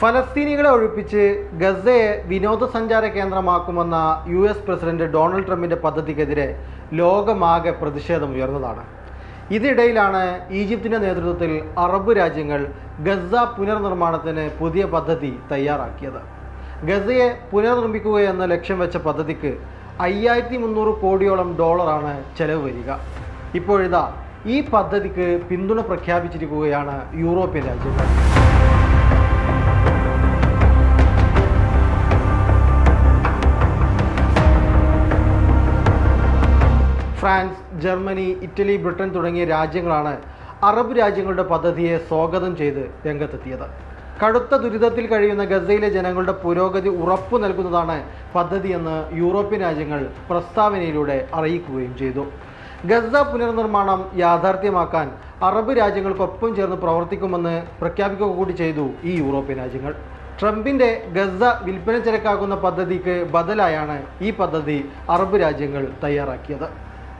ഫലസ്തീനികളെ ഒഴിപ്പിച്ച് ഗസയെ വിനോദസഞ്ചാര കേന്ദ്രമാക്കുമെന്ന യു എസ് പ്രസിഡന്റ് ഡൊണാൾഡ് ട്രംപിന്റെ പദ്ധതിക്കെതിരെ ലോകമാകെ പ്രതിഷേധം ഉയർന്നതാണ്. ഇതിനിടയിലാണ് ഈജിപ്തിന്റെ നേതൃത്വത്തിൽ അറബ് രാജ്യങ്ങൾ ഗസ പുനർനിർമ്മാണത്തിന് പുതിയ പദ്ധതി തയ്യാറാക്കിയത്. ഗസയെ പുനർനിർമ്മിക്കുക എന്ന ലക്ഷ്യം വെച്ച പദ്ധതിക്ക് അയ്യായിരത്തി മുന്നൂറ് കോടിയോളം ഡോളറാണ് ചെലവ് വരിക. ഇപ്പോഴിതാ ഈ പദ്ധതിക്ക് പിന്തുണ പ്രഖ്യാപിച്ചിരിക്കുകയാണ് യൂറോപ്യൻ രാജ്യങ്ങൾ. ഫ്രാൻസ് ജർമ്മനി ഇറ്റലി ബ്രിട്ടൻ തുടങ്ങിയ രാജ്യങ്ങളാണ് അറബ് രാജ്യങ്ങളുടെ പദ്ധതിയെ സ്വാഗതം ചെയ്ത് രംഗത്തെത്തിയത്. കടുത്ത ദുരിതത്തിൽ കഴിയുന്ന ഗസയിലെ ജനങ്ങളുടെ പുരോഗതി ഉറപ്പു നൽകുന്നതാണ് പദ്ധതിയെന്ന് യൂറോപ്യൻ രാജ്യങ്ങൾ പ്രസ്താവനയിലൂടെ അറിയിക്കുകയും ചെയ്തു. ഗസ പുനർനിർമ്മാണം യാഥാർത്ഥ്യമാക്കാൻ അറബ് രാജ്യങ്ങൾക്കൊപ്പം ചേർന്ന് പ്രവർത്തിക്കുമെന്ന് പ്രഖ്യാപിക്കുക കൂടി ചെയ്തു ഈ യൂറോപ്യൻ രാജ്യങ്ങൾ. ട്രംപിന്റെ ഗസ വിൽപ്പന ചരക്കാക്കുന്ന പദ്ധതിക്ക് ബദലായാണ് ഈ പദ്ധതി അറബ് രാജ്യങ്ങൾ തയ്യാറാക്കിയത്.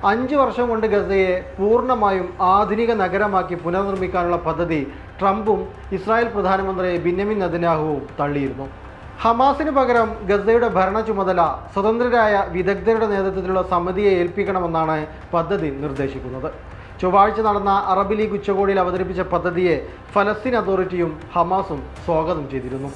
അഞ്ച് വർഷം കൊണ്ട് ഗസയെ പൂർണമായും ആധുനിക നഗരമാക്കി പുനർനിർമ്മിക്കാനുള്ള പദ്ധതി ട്രംപും ഇസ്രായേൽ പ്രധാനമന്ത്രി ബിന്യമിൻ നെതന്യാഹുവും തള്ളിയിരുന്നു. ഹമാസിന് പകരം ഗസയുടെ ഭരണ ചുമതല സ്വതന്ത്രരായ വിദഗ്ധരുടെ നേതൃത്വത്തിലുള്ള സമിതിയെ ഏൽപ്പിക്കണമെന്നാണ് പദ്ധതി നിർദ്ദേശിക്കുന്നത്. ചൊവ്വാഴ്ച നടന്ന അറബ് ലീഗ് ഉച്ചകോടിയിൽ അവതരിപ്പിച്ച പദ്ധതിയെ ഫലസ്തീൻ അതോറിറ്റിയും ഹമാസും സ്വാഗതം ചെയ്തിരുന്നു.